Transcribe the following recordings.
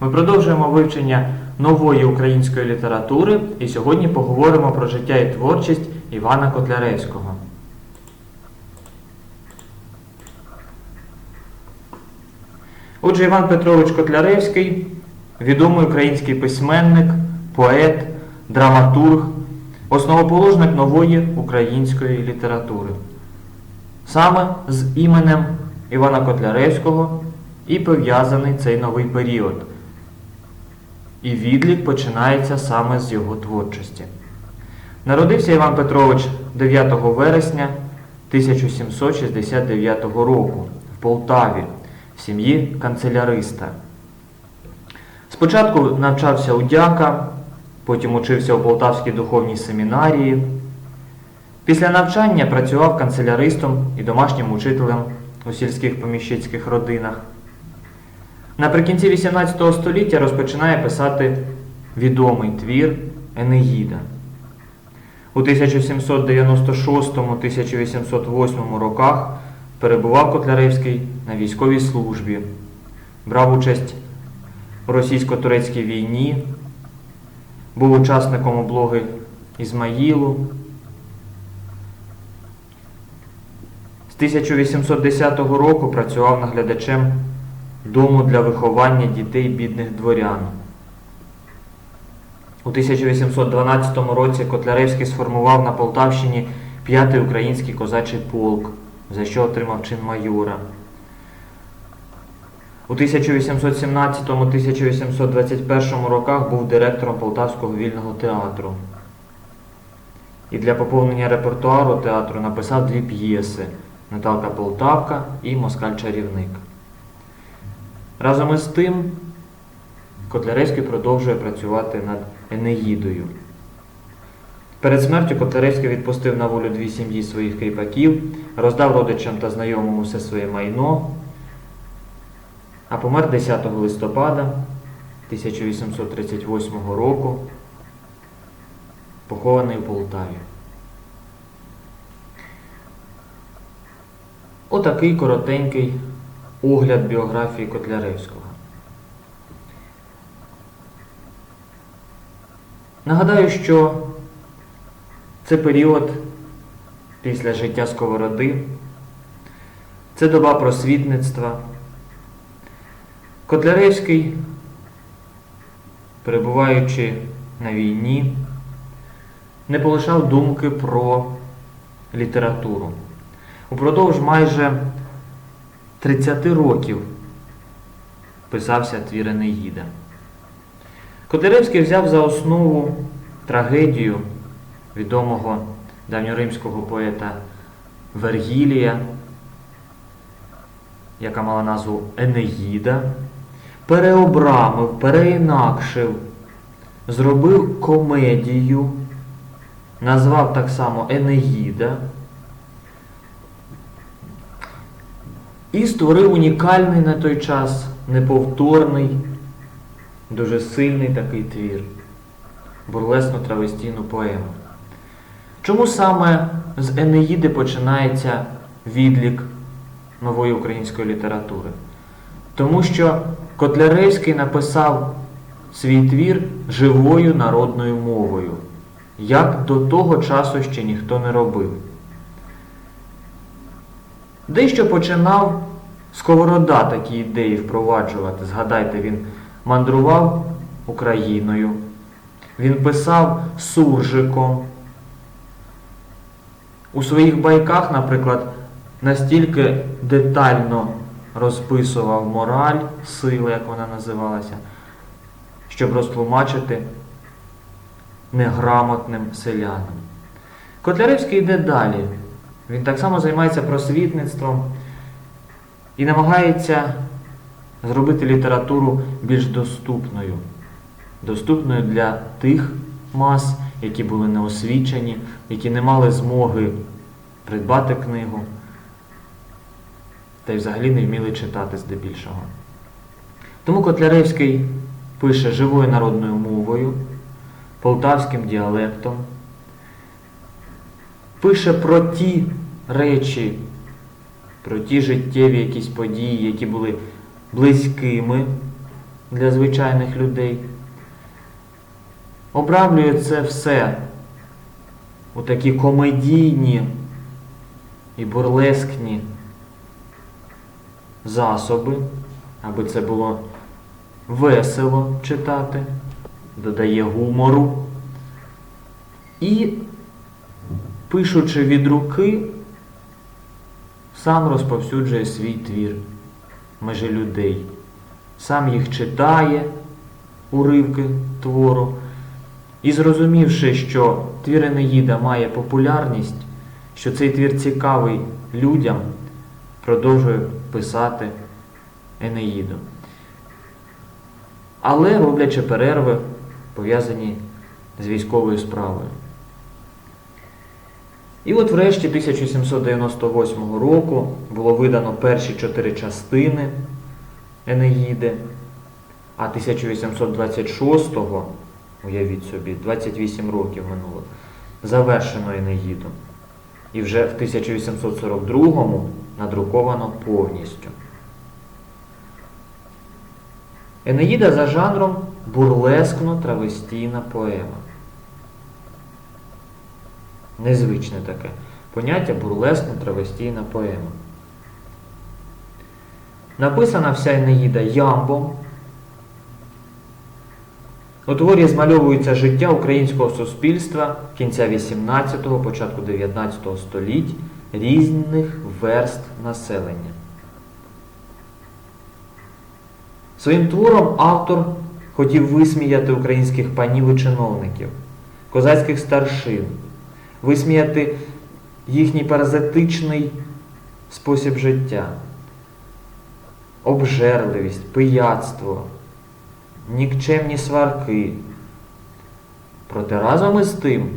Ми продовжуємо вивчення нової української літератури і сьогодні поговоримо про життя і творчість Івана Котляревського. Отже, Іван Петрович Котляревський відомий український письменник, поет, драматург, основоположник нової української літератури. Саме з іменем Івана Котляревського і пов'язаний цей новий період. І відлік починається саме з його творчості. Народився Іван Петрович 9 вересня 1769 року в Полтаві в сім'ї канцеляриста. Спочатку навчався у дяка, потім учився у Полтавській духовній семінарії. Після навчання працював канцеляристом і домашнім учителем у сільських поміщицьких родинах. Наприкінці XVIII століття розпочинає писати відомий твір Енеїда. У 1796-1808 роках перебував Котляревський на військовій службі, брав участь у російсько-турецькій війні, був учасником облоги Ізмаїлу. З 1810 року працював наглядачем дому для виховання дітей бідних дворян. У 1812 році Котляревський сформував на Полтавщині п'ятий український козачий полк, за що отримав чин майора. У 1817-1821 роках був директором Полтавського вільного театру. І для поповнення репертуару театру написав дві п'єси Наталка Полтавка і Москаль-чарівник. Разом із тим Котляревський продовжує працювати над Енеїдою. Перед смертю Котляревський відпустив на волю дві сім'ї своїх кріпаків, роздав родичам та знайомим усе своє майно, а помер 10 листопада 1838 року, похований у Полтаві. Отакий коротенький огляд біографії Котляревського. Нагадаю, що це період після життя Сковороди, це доба просвітництва. Котляревський, перебуваючи на війні, не полишав думки про літературу. Упродовж майже 30 років писався твір Енеїда. Котляревський взяв за основу трагедію відомого давньоримського поета Вергілія, яка мала назву Енеїда, переобрамив, переінакшив, зробив комедію, назвав так само Енеїда і створив унікальний на той час неповторний, дуже сильний такий твір, бурлесну травестійну поему. Чому саме з Енеїди починається відлік нової української літератури? Тому що Котляревський написав свій твір живою народною мовою, як до того часу ще ніхто не робив. Дещо починав Сковорода такі ідеї впроваджувати. Згадайте, він мандрував Україною, він писав суржиком. У своїх байках, наприклад, настільки детально розписував мораль, сили, як вона називалася, щоб розтлумачити неграмотним селянам. Котляревський йде далі. Він так само займається просвітництвом і намагається зробити літературу більш доступною. Доступною для тих мас, які були неосвічені, які не мали змоги придбати книгу та й взагалі не вміли читати здебільшого. Тому Котляревський пише живою народною мовою, полтавським діалектом, пише про ті речі, про ті життєві якісь події, які були близькими для звичайних людей. Обрамлює це все у такі комедійні і бурлескні засоби, аби це було весело читати, додає гумору. І, пишучи від руки, сам розповсюджує свій твір межі людей. Сам їх читає, уривки твору. І зрозумівши, що твір Енеїда має популярність, що цей твір цікавий людям, продовжує писати Енеїду. Але роблячи перерви, пов'язані з військовою справою. І от врешті 1798 року було видано перші чотири частини Енеїди, а 1826-го, уявіть собі, 28 років минуло, завершено Енеїду. І вже в 1842-му надруковано повністю. Енеїда за жанром бурлескно-травестійна поема. Незвичне таке поняття бурлескно-травестійна поема. Написана вся Енеїда ямбом. У творі змальовується життя українського суспільства кінця 18-го, початку 19 століть різних верст населення. Своїм твором автор хотів висміяти українських панів і чиновників, козацьких старшин, висміяти їхній паразитичний спосіб життя, обжерливість, пияцтво, нікчемні сварки. Проте разом із тим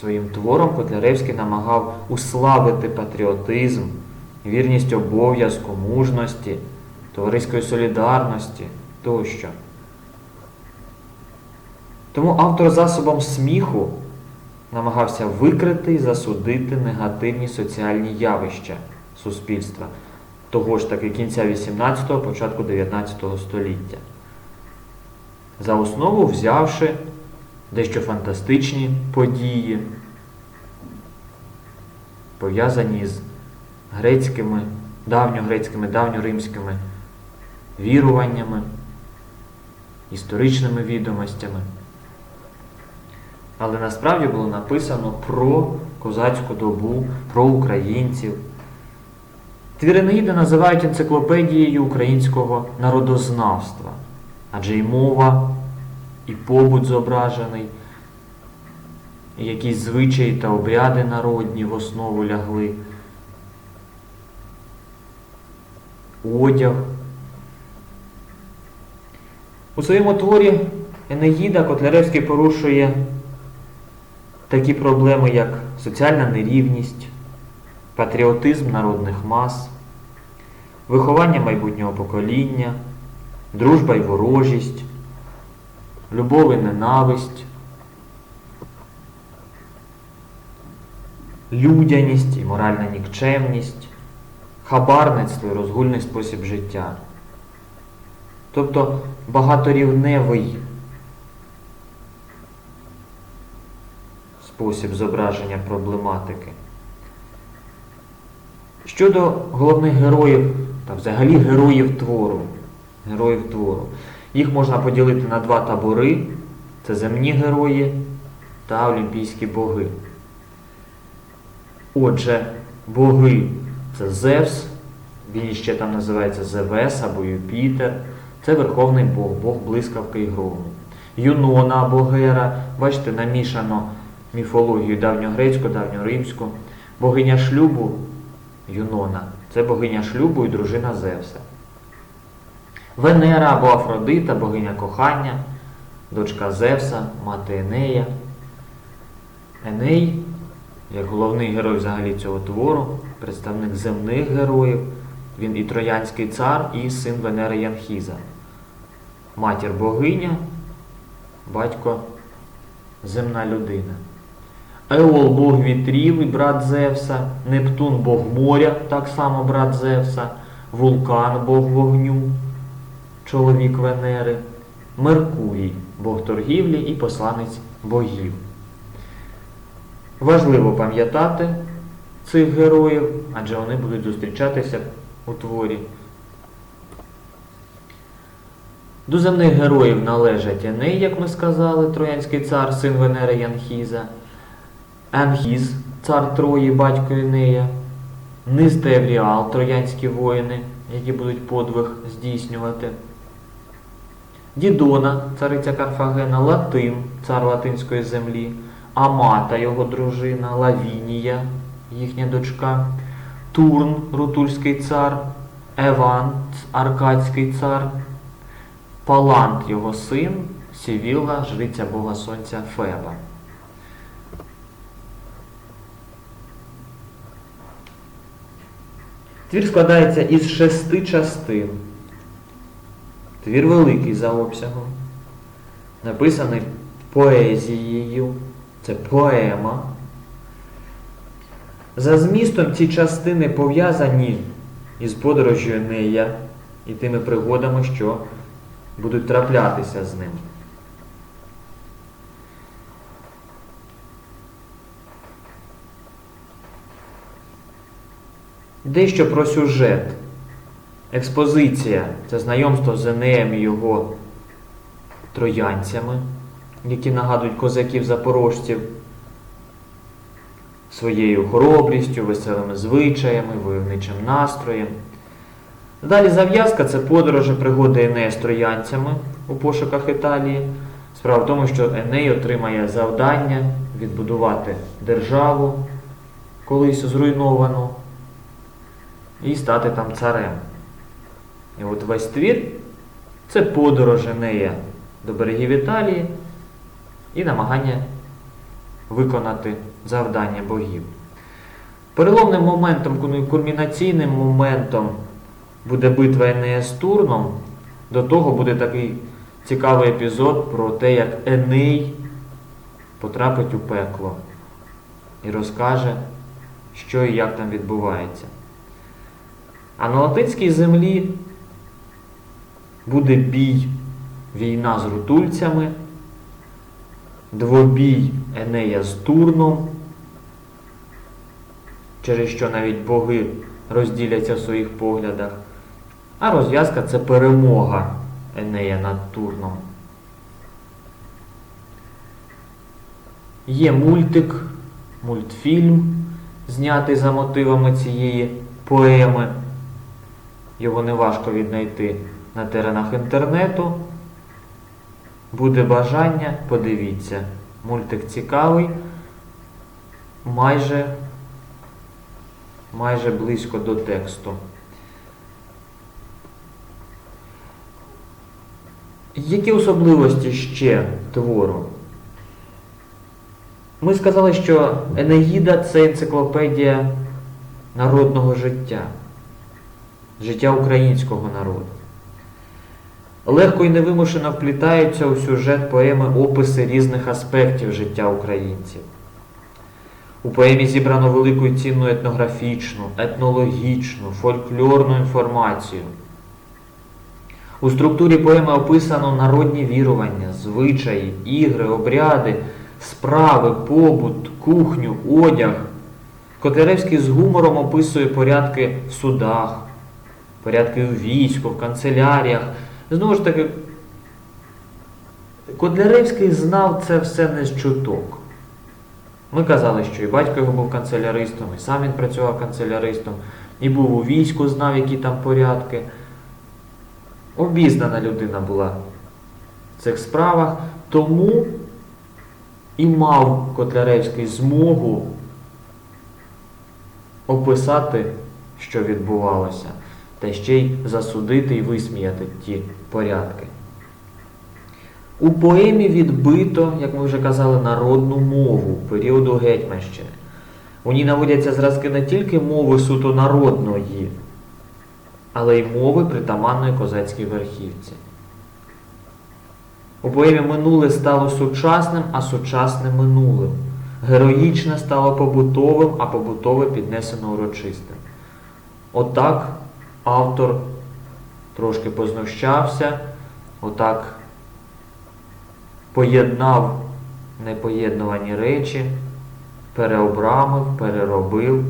своїм твором Котляревський намагав уславити патріотизм, вірність обов'язку, мужності, товариської солідарності тощо. Тому автор засобом сміху намагався викрити і засудити негативні соціальні явища суспільства того ж таки кінця 18-го, початку 19 століття. За основу взявши дещо фантастичні події, пов'язані з грецькими, давньогрецькими, давньоримськими віруваннями, історичними відомостями. Але насправді було написано про козацьку добу, про українців. Твір Енеїди називають енциклопедією українського народознавства, адже і мова, і побут зображений, і якісь звичаї та обряди народні в основу лягли, одяг. У своєму творі Енеїда Котляревський порушує такі проблеми, як соціальна нерівність, патріотизм народних мас, виховання майбутнього покоління, дружба і ворожість, любов і ненависть, людяність і моральна нікчемність, хабарництво і розгульний спосіб життя. Тобто багаторівневий спосіб зображення проблематики. Щодо головних героїв та взагалі героїв твору, героїв твору, їх можна поділити на два табори це земні герої та олімпійські боги. Отже, боги це Зевс, він ще там називається Зевес або Юпітер. Це Верховний Бог, Бог блискавки і грому. Юнона або Гера, бачите, намішано міфологію давньогрецьку, давньоримську. Богиня шлюбу Юнона. Це богиня шлюбу і дружина Зевса. Венера або Афродита, богиня кохання, дочка Зевса, мати Енея. Еней, як головний герой взагалі цього твору, представник земних героїв. Він і троянський цар, і син Венери Янхіза. Матір богиня, батько земна людина. Еол Бог вітрів і брат Зевса, Нептун Бог моря, так само брат Зевса, Вулкан Бог вогню, чоловік Венери, Меркурій, Бог торгівлі і посланець богів. Важливо пам'ятати цих героїв, адже вони будуть зустрічатися у творі. До земних героїв належать Еней, як ми сказали, троянський цар, син Венери Янхіза, Анхіз, цар Трої, батько Енея, Низ та Евріал, троянські воїни, які будуть подвиг здійснювати. Дідона, цариця Карфагена, Латин, цар Латинської землі, Амата, його дружина, Лавінія, їхня дочка, Турн, Рутульський цар, Еван, Аркадський цар, Палант, його син, Сівіла, жриця Бога Сонця Феба. Твір складається із шести частин. Твір великий за обсягом, написаний поезією, це поема. За змістом ці частини пов'язані із подорожю Енея і тими пригодами, що будуть траплятися з ним. Дещо про сюжет. Експозиція це знайомство з Енеєм і його троянцями, які нагадують козаків-запорожців своєю хоробрістю, веселими звичаями, войовничим настроєм. Далі зав'язка це подорожі пригоди Енея з троянцями у пошуках Італії. Справа в тому, що Еней отримає завдання відбудувати державу, колись зруйновану, і стати там царем. І от весь твір це подорож Енея до берегів Італії і намагання виконати завдання богів. Переломним моментом, кульмінаційним моментом буде битва Енея з Турном. До того буде такий цікавий епізод про те, як Еней потрапить у пекло і розкаже, що і як там відбувається. А на латинській землі буде бій, війна з рутульцями, двобій Енея з Турном, через що навіть боги розділяться в своїх поглядах. А розв'язка це перемога Енея над Турном. Є мультик, мультфільм, знятий за мотивами цієї поеми. Його неважко віднайти на теренах інтернету. Буде бажання, подивіться. Мультик цікавий, майже, майже близько до тексту. Які особливості ще твору? Ми сказали, що Енеїда це енциклопедія народного життя, життя українського народу. Легко і невимушено вплітаються у сюжет поеми описи різних аспектів життя українців. У поемі зібрано велику і цінну етнографічну, етнологічну, фольклорну інформацію. У структурі поеми описано народні вірування, звичаї, ігри, обряди, справи, побут, кухню, одяг. Котляревський з гумором описує порядки в судах, порядки у війську, в канцеляріях. Знову ж таки, Котляревський знав це все не з чуток. Ми казали, що і батько його був канцеляристом, і сам він працював канцеляристом, і був у війську, знав, які там порядки. Обізнана людина була в цих справах, тому і мав Котляревський змогу описати, що відбувалося, та ще й засудити і висміяти ті порядки. У поемі відбито, як ми вже казали, народну мову періоду Гетьманщини. У ній наводяться зразки не тільки мови суто народної, але й мови притаманної козацькій верхівці. У поемі минуле стало сучасним, а сучасне минулим. Героїчне стало побутовим, а побутове піднесено урочистим. Отак автор трошки познущався, отак поєднав непоєднувані речі, переобрамив, переробив.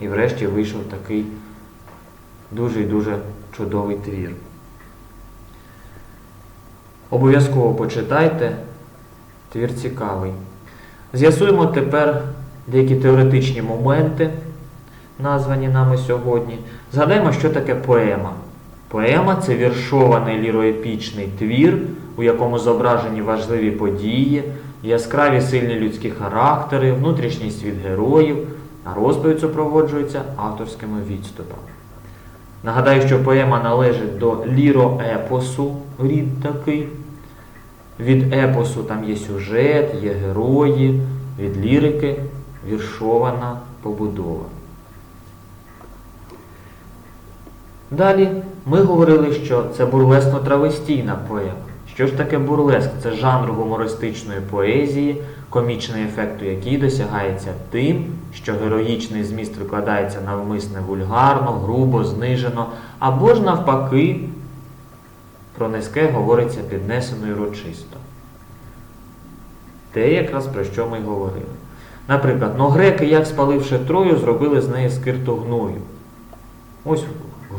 І врешті вийшов такий дуже і дуже чудовий твір. Обов'язково почитайте, твір цікавий. З'ясуємо тепер деякі теоретичні моменти, названі нами сьогодні. Згадаємо, що таке поема. Поема це віршований ліроепічний твір, у якому зображені важливі події, яскраві сильні людські характери, внутрішній світ героїв, а розповідь супроводжується авторськими відступами. Нагадаю, що поема належить до ліроепосу, рід такий. Від епосу там є сюжет, є герої, від лірики віршована побудова. Далі ми говорили, що це бурлесно-травестійна поема. Що ж таке бурлеск? Це жанр гумористичної поезії, комічний ефект у якій досягається тим, що героїчний зміст викладається навмисне вульгарно, грубо, знижено, або ж навпаки, про низьке говориться піднесено і урочисто. Те, якраз про що ми й говорили. Наприклад, но греки, як спаливши Трою, зробили з неї скирту гною. Ось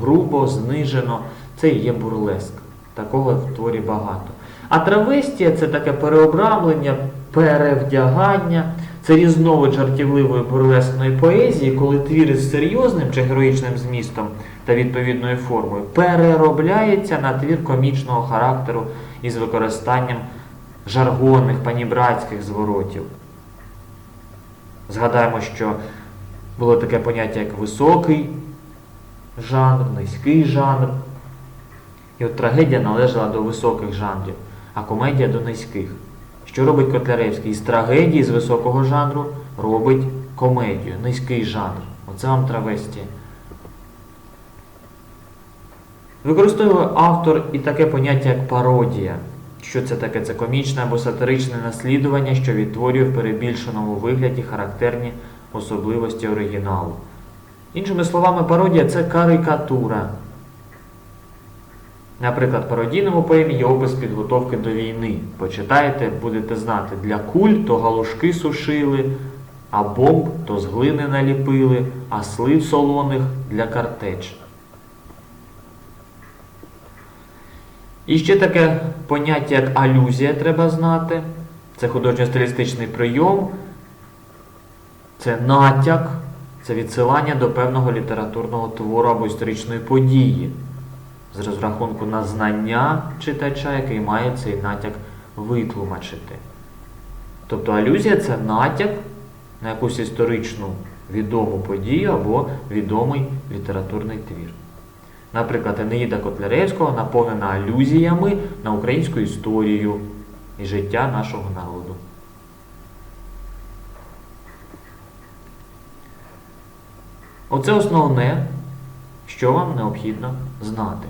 грубо, знижено, це і є бурлеск. Такого в творі багато. А травестія це таке переобрамлення, перевдягання, це різновид жартівливої бурлескної поезії, коли твір із серйозним чи героїчним змістом та відповідною формою переробляється на твір комічного характеру із використанням жаргонних, панібратських зворотів. Згадаємо, що було таке поняття, як високий жанр, низький жанр. І от трагедія належала до високих жанрів, а комедія до низьких. Що робить Котляревський? Із трагедії з високого жанру робить комедію, низький жанр. Оце вам травестія. Використовує автор і таке поняття, як пародія. Що це таке? Це комічне або сатиричне наслідування, що відтворює в перебільшеному вигляді характерні особливості оригіналу. Іншими словами, пародія це карикатура. Наприклад, пародійному поемі є опис підготовки до війни. Почитаєте, будете знати, для куль то галушки сушили, а бомб то з глини наліпили, а слив солоних для картеч. І ще таке поняття, як алюзія, треба знати. Це художньо-стилістичний прийом, це натяк, це відсилання до певного літературного твору або історичної події з розрахунку на знання читача, який має цей натяк витлумачити. Тобто алюзія це натяк на якусь історичну відому подію або відомий літературний твір. Наприклад, Енеїда Котляревського наповнена алюзіями на українську історію і життя нашого народу. Оце основне, що вам необхідно знати.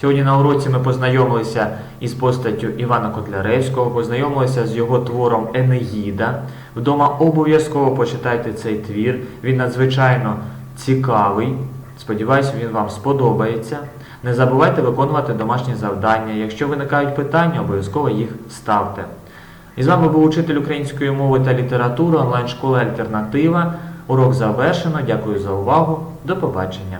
Сьогодні на уроці ми познайомилися із постаттю Івана Котляревського, познайомилися з його твором Енеїда. Вдома обов'язково почитайте цей твір. Він надзвичайно цікавий. Сподіваюся, він вам сподобається. Не забувайте виконувати домашні завдання. Якщо виникають питання, обов'язково їх ставте. І з вами був учитель української мови та літератури онлайн-школи Альтернатива. Урок завершено. Дякую за увагу. До побачення.